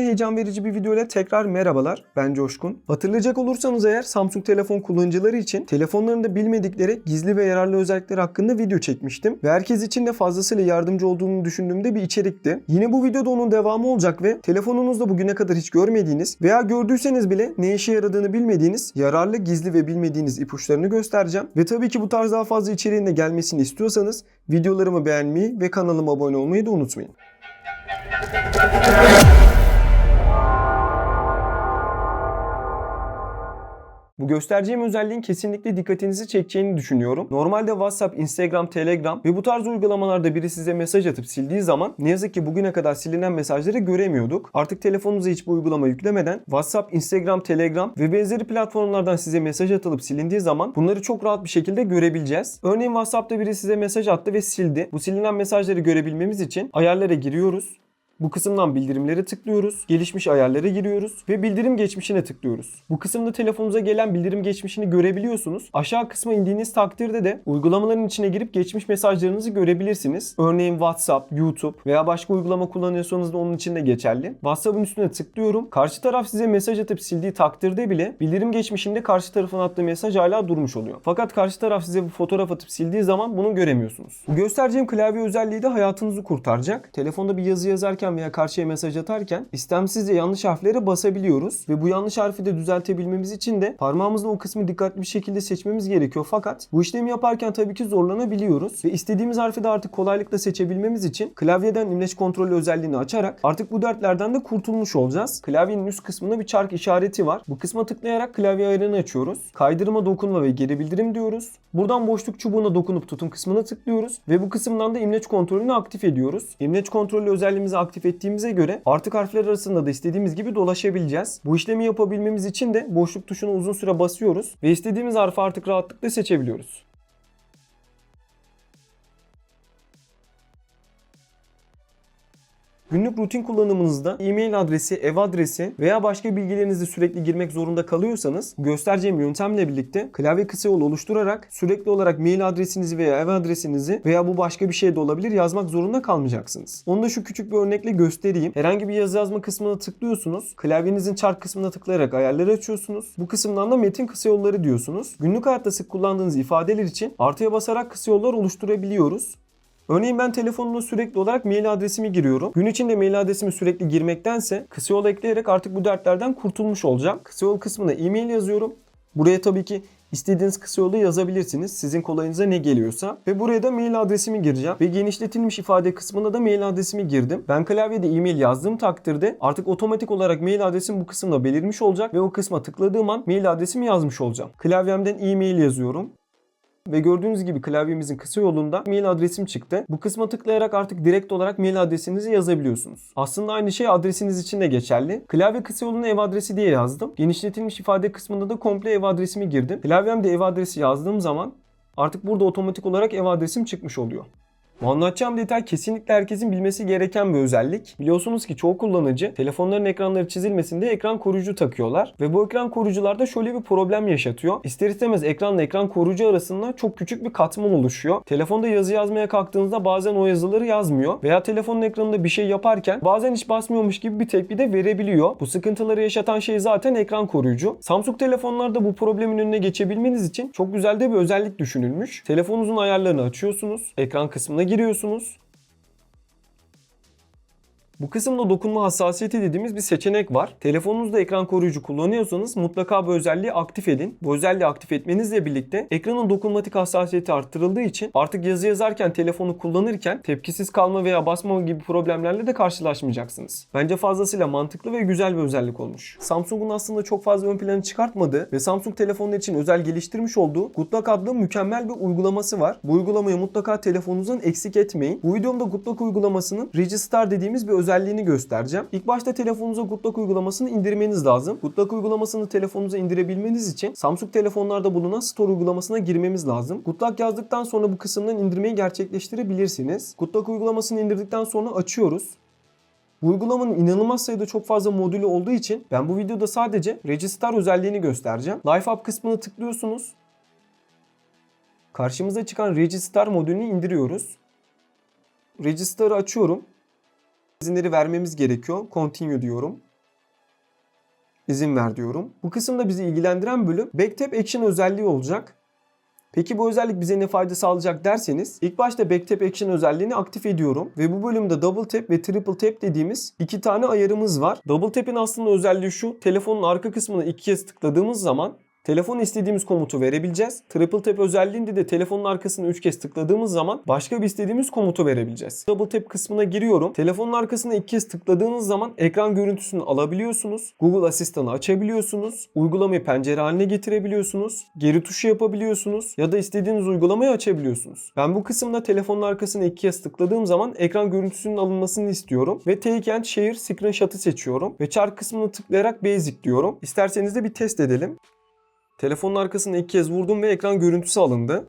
heyecan verici bir video ile tekrar merhabalar. Ben Coşkun. Hatırlayacak olursanız eğer Samsung telefon kullanıcıları için telefonlarında bilmedikleri gizli ve yararlı özellikler hakkında video çekmiştim. Ve herkes için de fazlasıyla yardımcı olduğunu düşündüğümde bir içerikti. Yine bu videoda onun devamı olacak ve telefonunuzda bugüne kadar hiç görmediğiniz veya gördüyseniz bile ne işe yaradığını bilmediğiniz yararlı, gizli ve bilmediğiniz ipuçlarını göstereceğim. Ve tabii ki bu tarz daha fazla içeriğin de gelmesini istiyorsanız videolarımı beğenmeyi ve kanalıma abone olmayı da unutmayın. Bu göstereceğim özelliğin kesinlikle dikkatinizi çekeceğini düşünüyorum. Normalde WhatsApp, Instagram, Telegram ve bu tarz uygulamalarda biri size mesaj atıp sildiği zaman ne yazık ki bugüne kadar silinen mesajları göremiyorduk. Artık telefonunuza hiçbir uygulama yüklemeden WhatsApp, Instagram, Telegram ve benzeri platformlardan size mesaj atılıp silindiği zaman bunları çok rahat bir şekilde görebileceğiz. Örneğin WhatsApp'ta biri size mesaj attı ve sildi. Bu silinen mesajları görebilmemiz için ayarlara giriyoruz. Bu kısımdan bildirimlere tıklıyoruz. Gelişmiş ayarlara giriyoruz ve bildirim geçmişine tıklıyoruz. Bu kısımda telefonunuza gelen bildirim geçmişini görebiliyorsunuz. Aşağı kısma indiğiniz takdirde de uygulamaların içine girip geçmiş mesajlarınızı görebilirsiniz. Örneğin WhatsApp, YouTube veya başka uygulama kullanıyorsanız da onun için de geçerli. WhatsApp'ın üstüne tıklıyorum. Karşı taraf size mesaj atıp sildiği takdirde bile bildirim geçmişinde karşı tarafın attığı mesaj hala durmuş oluyor. Fakat karşı taraf size bu fotoğraf atıp sildiği zaman bunu göremiyorsunuz. Bu göstereceğim klavye özelliği de hayatınızı kurtaracak. Telefonda bir yazı yazarken veya karşıya mesaj atarken istemsizce yanlış harflere basabiliyoruz ve bu yanlış harfi de düzeltebilmemiz için de parmağımızla o kısmı dikkatli bir şekilde seçmemiz gerekiyor. Fakat bu işlemi yaparken tabii ki zorlanabiliyoruz ve istediğimiz harfi de artık kolaylıkla seçebilmemiz için klavyeden imleç kontrolü özelliğini açarak artık bu dertlerden de kurtulmuş olacağız. Klavyenin üst kısmında bir çark işareti var. Bu kısma tıklayarak klavye ayarını açıyoruz. Kaydırma, dokunma ve geri bildirim diyoruz. Buradan boşluk çubuğuna dokunup tutum kısmına tıklıyoruz ve bu kısımdan da imleç kontrolünü aktif ediyoruz. İmleç kontrolü özelliğimizi aktif ettiğimize göre artık harfler arasında da istediğimiz gibi dolaşabileceğiz. Bu işlemi yapabilmemiz için de boşluk tuşuna uzun süre basıyoruz ve istediğimiz harfi artık rahatlıkla seçebiliyoruz. Günlük rutin kullanımınızda e-mail adresi, ev adresi veya başka bilgilerinizi sürekli girmek zorunda kalıyorsanız göstereceğim yöntemle birlikte klavye kısa yol oluşturarak sürekli olarak mail adresinizi veya ev adresinizi veya bu başka bir şey de olabilir yazmak zorunda kalmayacaksınız. Onu da şu küçük bir örnekle göstereyim. Herhangi bir yazı yazma kısmına tıklıyorsunuz. Klavyenizin çark kısmına tıklayarak ayarları açıyorsunuz. Bu kısımdan da metin kısa yolları diyorsunuz. Günlük hayatta sık kullandığınız ifadeler için artıya basarak kısa yollar oluşturabiliyoruz. Örneğin ben telefonumda sürekli olarak mail adresimi giriyorum. Gün içinde mail adresimi sürekli girmektense kısa yol ekleyerek artık bu dertlerden kurtulmuş olacağım. Kısa yol kısmına e-mail yazıyorum. Buraya tabii ki istediğiniz kısa yolu yazabilirsiniz. Sizin kolayınıza ne geliyorsa. Ve buraya da mail adresimi gireceğim. Ve genişletilmiş ifade kısmına da mail adresimi girdim. Ben klavyede e-mail yazdığım takdirde artık otomatik olarak mail adresim bu kısımda belirmiş olacak. Ve o kısma tıkladığım an mail adresimi yazmış olacağım. Klavyemden e-mail yazıyorum. Ve gördüğünüz gibi klavyemizin kısa yolunda mail adresim çıktı. Bu kısma tıklayarak artık direkt olarak mail adresinizi yazabiliyorsunuz. Aslında aynı şey adresiniz için de geçerli. Klavye kısa yoluna ev adresi diye yazdım. Genişletilmiş ifade kısmında da komple ev adresimi girdim. Klavyemde ev adresi yazdığım zaman artık burada otomatik olarak ev adresim çıkmış oluyor. Bu anlatacağım detay kesinlikle herkesin bilmesi gereken bir özellik. Biliyorsunuz ki çoğu kullanıcı telefonların ekranları çizilmesin diye ekran koruyucu takıyorlar. Ve bu ekran koruyucularda şöyle bir problem yaşatıyor. İster istemez ekranla ekran koruyucu arasında çok küçük bir katman oluşuyor. Telefonda yazı yazmaya kalktığınızda bazen o yazıları yazmıyor. Veya telefonun ekranında bir şey yaparken bazen hiç basmıyormuş gibi bir tepki de verebiliyor. Bu sıkıntıları yaşatan şey zaten ekran koruyucu. Samsung telefonlarda bu problemin önüne geçebilmeniz için çok güzel de bir özellik düşünülmüş. Telefonunuzun ayarlarını açıyorsunuz. Ekran kısmına giriyorsunuz. Bu kısımda dokunma hassasiyeti dediğimiz bir seçenek var. Telefonunuzda ekran koruyucu kullanıyorsanız mutlaka bu özelliği aktif edin. Bu özelliği aktif etmenizle birlikte ekranın dokunmatik hassasiyeti arttırıldığı için artık yazı yazarken telefonu kullanırken tepkisiz kalma veya basmama gibi problemlerle de karşılaşmayacaksınız. Bence fazlasıyla mantıklı ve güzel bir özellik olmuş. Samsung'un aslında çok fazla ön plana çıkartmadığı ve Samsung telefonlar için özel geliştirmiş olduğu Good adlı mükemmel bir uygulaması var. Bu uygulamayı mutlaka telefonunuzdan eksik etmeyin. Bu videomda Good uygulamasının Registar dediğimiz bir özelliğini göstereceğim. İlk başta telefonunuza Good uygulamasını indirmeniz lazım. Good uygulamasını telefonunuza indirebilmeniz için Samsung telefonlarda bulunan Store uygulamasına girmemiz lazım. Good yazdıktan sonra bu kısımdan indirmeyi gerçekleştirebilirsiniz. Good uygulamasını indirdikten sonra açıyoruz. Bu uygulamanın inanılmaz sayıda çok fazla modülü olduğu için ben bu videoda sadece Registar özelliğini göstereceğim. Life App kısmına tıklıyorsunuz. Karşımıza çıkan Registar modülünü indiriyoruz. Registar'ı açıyorum. İzinleri vermemiz gerekiyor. Continue diyorum. izin ver diyorum. Bu kısımda bizi ilgilendiren bölüm Backtap Action özelliği olacak. Peki bu özellik bize ne fayda sağlayacak derseniz ilk başta Backtap Action özelliğini aktif ediyorum ve bu bölümde Double Tap ve Triple Tap dediğimiz iki tane ayarımız var. Double Tap'in aslında özelliği şu telefonun arka kısmına iki kez tıkladığımız zaman Telefona istediğimiz komutu verebileceğiz. Triple Tap özelliğinde de telefonun arkasına 3 kez tıkladığımız zaman başka bir istediğimiz komutu verebileceğiz. Double Tap kısmına giriyorum. Telefonun arkasına 2 kez tıkladığınız zaman ekran görüntüsünü alabiliyorsunuz. Google Asistan'ı açabiliyorsunuz. Uygulamayı pencere haline getirebiliyorsunuz. Geri tuşu yapabiliyorsunuz. Ya da istediğiniz uygulamayı açabiliyorsunuz. Ben bu kısımda telefonun arkasına 2 kez tıkladığım zaman ekran görüntüsünün alınmasını istiyorum. Ve Take and Share Screenshot'ı seçiyorum. Ve chart kısmını tıklayarak Basic diyorum. İsterseniz de bir test edelim. Telefonun arkasına iki kez vurdum ve ekran görüntüsü alındı.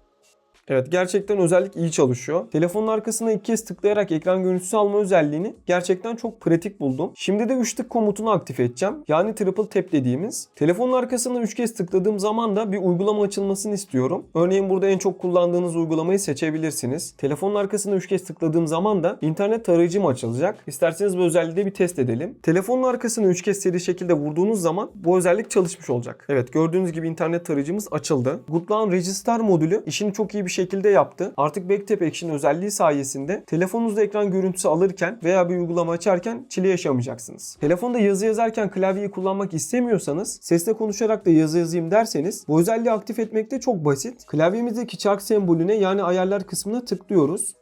Evet gerçekten özellik iyi çalışıyor. Telefonun arkasına iki kez tıklayarak ekran görüntüsü alma özelliğini gerçekten çok pratik buldum. Şimdi de 3 tık komutunu aktif edeceğim. Yani triple tap dediğimiz. Telefonun arkasına 3 kez tıkladığım zaman da bir uygulama açılmasını istiyorum. Örneğin burada en çok kullandığınız uygulamayı seçebilirsiniz. Telefonun arkasına 3 kez tıkladığım zaman da internet tarayıcım açılacak. İsterseniz bu özelliği de bir test edelim. Telefonun arkasına 3 kez seri şekilde vurduğunuz zaman bu özellik çalışmış olacak. Evet gördüğünüz gibi internet tarayıcımız açıldı. Goodlan Register modülü işini çok iyi bir şekilde yaptı. Artık Backtap Action özelliği sayesinde telefonunuzda ekran görüntüsü alırken veya bir uygulama açarken çile yaşamayacaksınız. Telefonda yazı yazarken klavyeyi kullanmak istemiyorsanız sesle konuşarak da yazı yazayım derseniz bu özelliği aktif etmekte çok basit. Klavyemizdeki çark sembolüne yani ayarlar kısmına tıklıyoruz.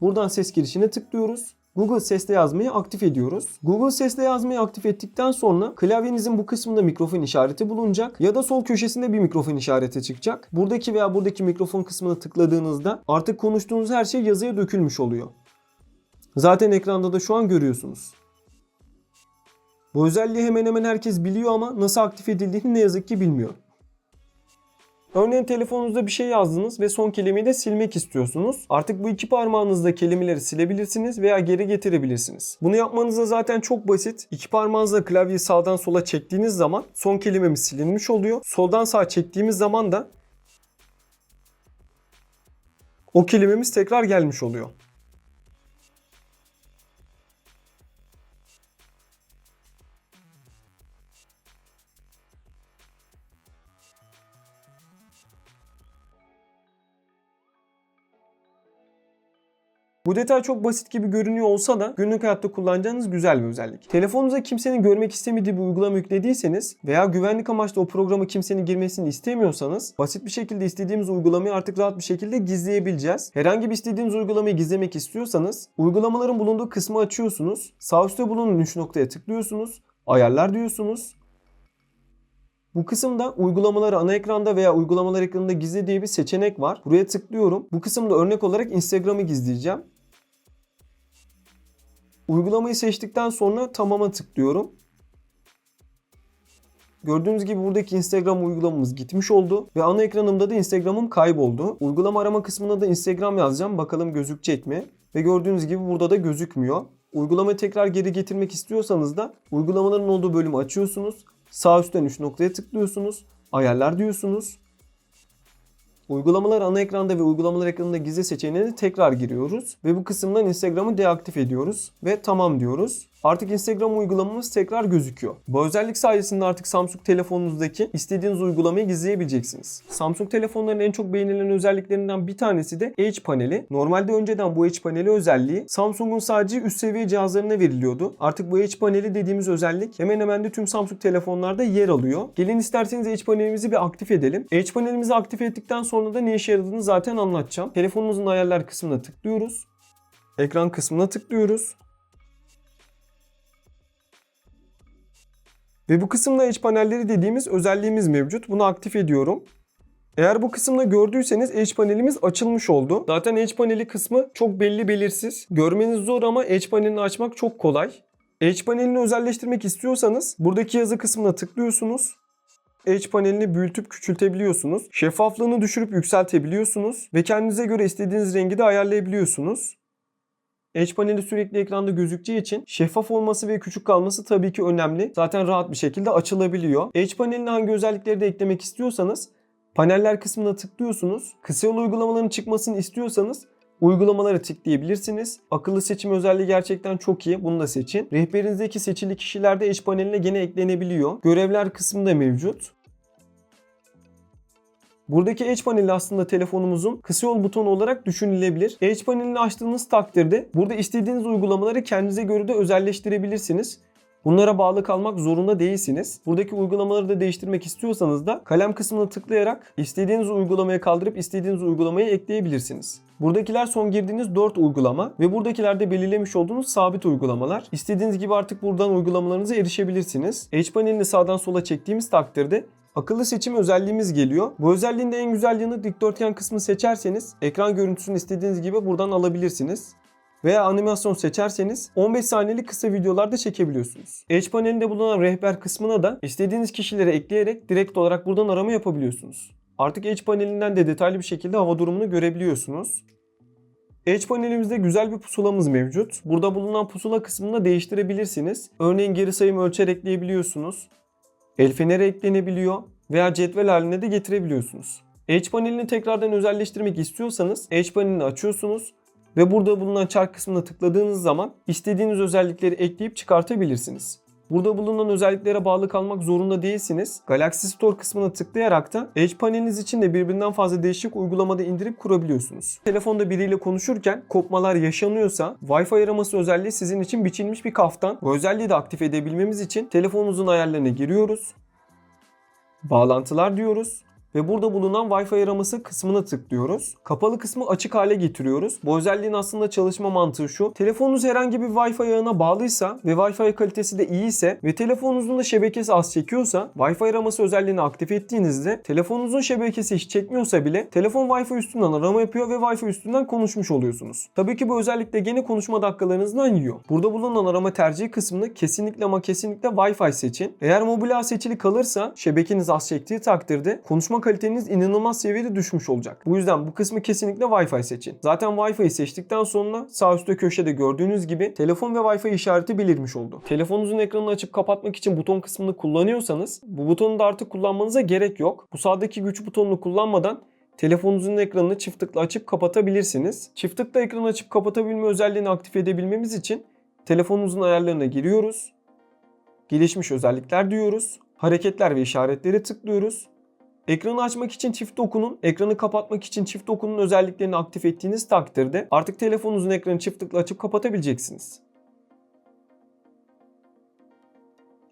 Buradan ses girişine tıklıyoruz. Google Ses'te yazmayı aktif ediyoruz. Google Ses'te yazmayı aktif ettikten sonra klavyenizin bu kısmında mikrofon işareti bulunacak ya da sol köşesinde bir mikrofon işareti çıkacak. Buradaki veya buradaki mikrofon kısmına tıkladığınızda artık konuştuğunuz her şey yazıya dökülmüş oluyor. Zaten ekranda da şu an görüyorsunuz. Bu özelliği hemen hemen herkes biliyor ama nasıl aktif edildiğini ne yazık ki bilmiyor. Örneğin telefonunuzda bir şey yazdınız ve son kelimeyi de silmek istiyorsunuz. Artık bu iki parmağınızla kelimeleri silebilirsiniz veya geri getirebilirsiniz. Bunu yapmanız da zaten çok basit. İki parmağınızla klavyeyi sağdan sola çektiğiniz zaman son kelimemiz silinmiş oluyor. Soldan sağa çektiğimiz zaman da o kelimemiz tekrar gelmiş oluyor. Bu detay çok basit gibi görünüyor olsa da günlük hayatta kullanacağınız güzel bir özellik. Telefonunuza kimsenin görmek istemediği bir uygulama yüklediyseniz veya güvenlik amaçlı o programa kimsenin girmesini istemiyorsanız basit bir şekilde istediğimiz uygulamayı artık rahat bir şekilde gizleyebileceğiz. Herhangi bir istediğiniz uygulamayı gizlemek istiyorsanız uygulamaların bulunduğu kısmı açıyorsunuz. Sağ üstte bulunan 3 noktaya tıklıyorsunuz. Ayarlar diyorsunuz. Bu kısımda uygulamaları ana ekranda veya uygulamalar ekranında gizle diye bir seçenek var. Buraya tıklıyorum. Bu kısımda örnek olarak Instagram'ı gizleyeceğim. Uygulamayı seçtikten sonra tamama tıklıyorum. Gördüğünüz gibi buradaki Instagram uygulamamız gitmiş oldu ve ana ekranımda da Instagram'ım kayboldu. Uygulama arama kısmına da Instagram yazacağım. Bakalım gözükecek mi? Ve gördüğünüz gibi burada da gözükmüyor. Uygulamayı tekrar geri getirmek istiyorsanız da uygulamaların olduğu bölümü açıyorsunuz. Sağ üstten 3 noktaya tıklıyorsunuz. Ayarlar diyorsunuz. Uygulamalar ana ekranda ve uygulamalar ekranında gizli seçeneğine tekrar giriyoruz. Ve bu kısımdan Instagram'ı deaktif ediyoruz. Ve tamam diyoruz. Artık Instagram uygulamamız tekrar gözüküyor. Bu özellik sayesinde artık Samsung telefonunuzdaki istediğiniz uygulamayı gizleyebileceksiniz. Samsung telefonların en çok beğenilen özelliklerinden bir tanesi de Edge paneli. Normalde önceden bu Edge paneli özelliği Samsung'un sadece üst seviye cihazlarına veriliyordu. Artık bu Edge paneli dediğimiz özellik hemen hemen de tüm Samsung telefonlarda yer alıyor. Gelin isterseniz Edge panelimizi bir aktif edelim. Edge panelimizi aktif ettikten sonra da ne işe yaradığını zaten anlatacağım. Telefonumuzun ayarlar kısmına tıklıyoruz. Ekran kısmına tıklıyoruz. Ve bu kısımda Edge panelleri dediğimiz özelliğimiz mevcut. Bunu aktif ediyorum. Eğer bu kısımda gördüyseniz Edge panelimiz açılmış oldu. Zaten Edge paneli kısmı çok belli belirsiz. Görmeniz zor ama Edge panelini açmak çok kolay. Edge panelini özelleştirmek istiyorsanız buradaki yazı kısmına tıklıyorsunuz. Edge panelini büyütüp küçültebiliyorsunuz. Şeffaflığını düşürüp yükseltebiliyorsunuz. Ve kendinize göre istediğiniz rengi de ayarlayabiliyorsunuz. Edge paneli sürekli ekranda gözükeceği için şeffaf olması ve küçük kalması tabii ki önemli. Zaten rahat bir şekilde açılabiliyor. Edge paneline hangi özellikleri de eklemek istiyorsanız paneller kısmına tıklıyorsunuz. Kısa yol uygulamalarının çıkmasını istiyorsanız Uygulamaları tıklayabilirsiniz. Akıllı seçim özelliği gerçekten çok iyi. Bunu da seçin. Rehberinizdeki seçili kişiler de Edge paneline gene eklenebiliyor. Görevler kısmında mevcut. Buradaki Edge paneli aslında telefonumuzun kısa yol butonu olarak düşünülebilir. Edge panelini açtığınız takdirde burada istediğiniz uygulamaları kendinize göre de özelleştirebilirsiniz. Bunlara bağlı kalmak zorunda değilsiniz. Buradaki uygulamaları da değiştirmek istiyorsanız da kalem kısmına tıklayarak istediğiniz uygulamaya kaldırıp istediğiniz uygulamayı ekleyebilirsiniz. Buradakiler son girdiğiniz 4 uygulama ve buradakilerde belirlemiş olduğunuz sabit uygulamalar. İstediğiniz gibi artık buradan uygulamalarınıza erişebilirsiniz. Edge panelini sağdan sola çektiğimiz takdirde Akıllı seçim özelliğimiz geliyor. Bu özelliğin de en güzel yanı dikdörtgen kısmı seçerseniz ekran görüntüsünü istediğiniz gibi buradan alabilirsiniz. Veya animasyon seçerseniz 15 saniyelik kısa videolarda çekebiliyorsunuz. Edge panelinde bulunan rehber kısmına da istediğiniz kişileri ekleyerek direkt olarak buradan arama yapabiliyorsunuz. Artık Edge panelinden de detaylı bir şekilde hava durumunu görebiliyorsunuz. Edge panelimizde güzel bir pusulamız mevcut. Burada bulunan pusula kısmını da değiştirebilirsiniz. Örneğin geri sayım ölçer ekleyebiliyorsunuz. El feneri eklenebiliyor veya cetvel haline de getirebiliyorsunuz. Edge panelini tekrardan özelleştirmek istiyorsanız Edge panelini açıyorsunuz ve burada bulunan çark kısmına tıkladığınız zaman istediğiniz özellikleri ekleyip çıkartabilirsiniz. Burada bulunan özelliklere bağlı kalmak zorunda değilsiniz. Galaxy Store kısmına tıklayarak da Edge paneliniz için de birbirinden fazla değişik uygulamada indirip kurabiliyorsunuz. Telefonda biriyle konuşurken kopmalar yaşanıyorsa Wi-Fi araması özelliği sizin için biçilmiş bir kaftan. Bu özelliği de aktif edebilmemiz için telefonunuzun ayarlarına giriyoruz. Bağlantılar diyoruz ve burada bulunan Wi-Fi araması kısmına tıklıyoruz. Kapalı kısmı açık hale getiriyoruz. Bu özelliğin aslında çalışma mantığı şu. Telefonunuz herhangi bir Wi-Fi ağına bağlıysa ve Wi-Fi kalitesi de iyiyse ve telefonunuzun da şebekesi az çekiyorsa Wi-Fi araması özelliğini aktif ettiğinizde telefonunuzun şebekesi hiç çekmiyorsa bile telefon Wi-Fi üstünden arama yapıyor ve Wi-Fi üstünden konuşmuş oluyorsunuz. Tabii ki bu özellik de gene konuşma dakikalarınızdan yiyor. Burada bulunan arama tercihi kısmını kesinlikle ama kesinlikle Wi-Fi seçin. Eğer mobil ağ seçili kalırsa şebekeniz az çektiği takdirde konuşma kaliteniz inanılmaz seviyede düşmüş olacak. Bu yüzden bu kısmı kesinlikle Wi-Fi seçin. Zaten Wi-Fi'yi seçtikten sonra sağ üstte köşede gördüğünüz gibi telefon ve Wi-Fi işareti belirmiş oldu. Telefonunuzun ekranını açıp kapatmak için buton kısmını kullanıyorsanız bu butonu da artık kullanmanıza gerek yok. Bu sağdaki güç butonunu kullanmadan telefonunuzun ekranını çift tıkla açıp kapatabilirsiniz. Çift tıkla ekranı açıp kapatabilme özelliğini aktif edebilmemiz için telefonunuzun ayarlarına giriyoruz. Gelişmiş özellikler diyoruz. Hareketler ve işaretleri tıklıyoruz. Ekranı açmak için çift dokunun, ekranı kapatmak için çift dokunun özelliklerini aktif ettiğiniz takdirde artık telefonunuzun ekranı çift tıkla açıp kapatabileceksiniz.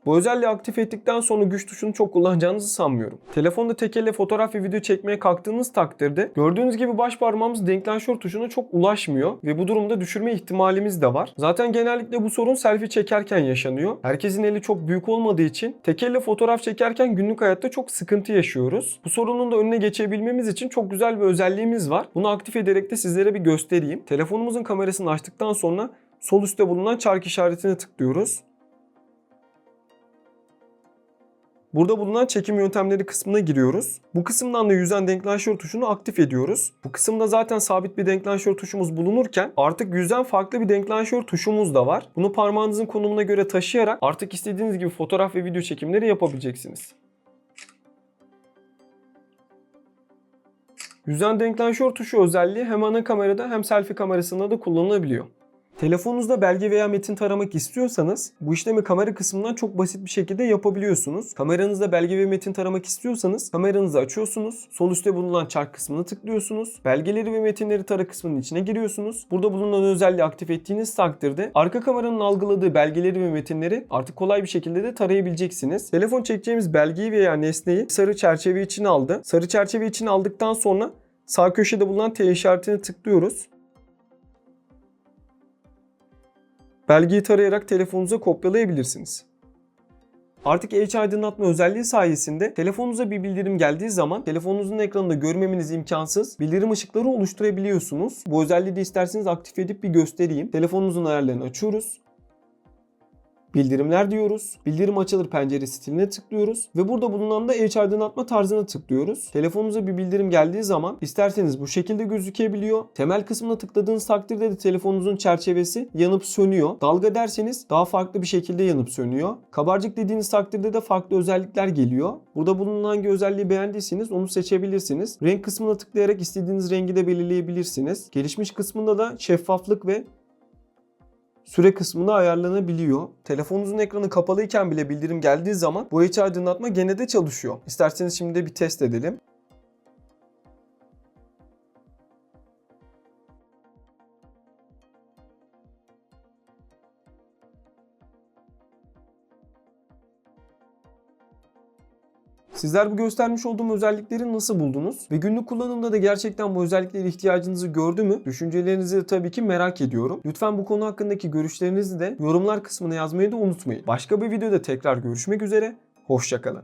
Bu özelliği aktif ettikten sonra güç tuşunu çok kullanacağınızı sanmıyorum. Telefonda tek elle fotoğraf ve video çekmeye kalktığınız takdirde gördüğünüz gibi baş parmağımız denklenşör tuşuna çok ulaşmıyor ve bu durumda düşürme ihtimalimiz de var. Zaten genellikle bu sorun selfie çekerken yaşanıyor. Herkesin eli çok büyük olmadığı için tek elle fotoğraf çekerken günlük hayatta çok sıkıntı yaşıyoruz. Bu sorunun da önüne geçebilmemiz için çok güzel bir özelliğimiz var. Bunu aktif ederek de sizlere bir göstereyim. Telefonumuzun kamerasını açtıktan sonra sol üstte bulunan çark işaretine tıklıyoruz. Burada bulunan çekim yöntemleri kısmına giriyoruz. Bu kısımdan da yüzen denklanşör tuşunu aktif ediyoruz. Bu kısımda zaten sabit bir denklanşör tuşumuz bulunurken artık yüzen farklı bir denklanşör tuşumuz da var. Bunu parmağınızın konumuna göre taşıyarak artık istediğiniz gibi fotoğraf ve video çekimleri yapabileceksiniz. Yüzen denklanşör tuşu özelliği hem ana kamerada hem selfie kamerasında da kullanılabiliyor. Telefonunuzda belge veya metin taramak istiyorsanız bu işlemi kamera kısmından çok basit bir şekilde yapabiliyorsunuz. Kameranızda belge ve metin taramak istiyorsanız kameranızı açıyorsunuz. Sol üstte bulunan çark kısmını tıklıyorsunuz. Belgeleri ve metinleri tara kısmının içine giriyorsunuz. Burada bulunan özelliği aktif ettiğiniz takdirde arka kameranın algıladığı belgeleri ve metinleri artık kolay bir şekilde de tarayabileceksiniz. Telefon çekeceğimiz belgeyi veya nesneyi sarı çerçeve içine aldı. Sarı çerçeve içine aldıktan sonra sağ köşede bulunan T işaretine tıklıyoruz. Belgeyi tarayarak telefonunuza kopyalayabilirsiniz. Artık Edge aydınlatma özelliği sayesinde telefonunuza bir bildirim geldiği zaman telefonunuzun ekranında görmemeniz imkansız bildirim ışıkları oluşturabiliyorsunuz. Bu özelliği de isterseniz aktif edip bir göstereyim. Telefonunuzun ayarlarını açıyoruz. Bildirimler diyoruz. Bildirim açılır pencere stiline tıklıyoruz. Ve burada bulunan da Edge aydınlatma tarzına tıklıyoruz. Telefonunuza bir bildirim geldiği zaman isterseniz bu şekilde gözükebiliyor. Temel kısmına tıkladığınız takdirde de telefonunuzun çerçevesi yanıp sönüyor. Dalga derseniz daha farklı bir şekilde yanıp sönüyor. Kabarcık dediğiniz takdirde de farklı özellikler geliyor. Burada bulunan hangi özelliği beğendiyseniz onu seçebilirsiniz. Renk kısmına tıklayarak istediğiniz rengi de belirleyebilirsiniz. Gelişmiş kısmında da şeffaflık ve süre kısmında ayarlanabiliyor. Telefonunuzun ekranı kapalıyken bile bildirim geldiği zaman bu Edge aydınlatma gene de çalışıyor. İsterseniz şimdi de bir test edelim. Sizler bu göstermiş olduğum özellikleri nasıl buldunuz? Ve günlük kullanımda da gerçekten bu özelliklere ihtiyacınızı gördü mü? Düşüncelerinizi de tabii ki merak ediyorum. Lütfen bu konu hakkındaki görüşlerinizi de yorumlar kısmına yazmayı da unutmayın. Başka bir videoda tekrar görüşmek üzere. Hoşçakalın.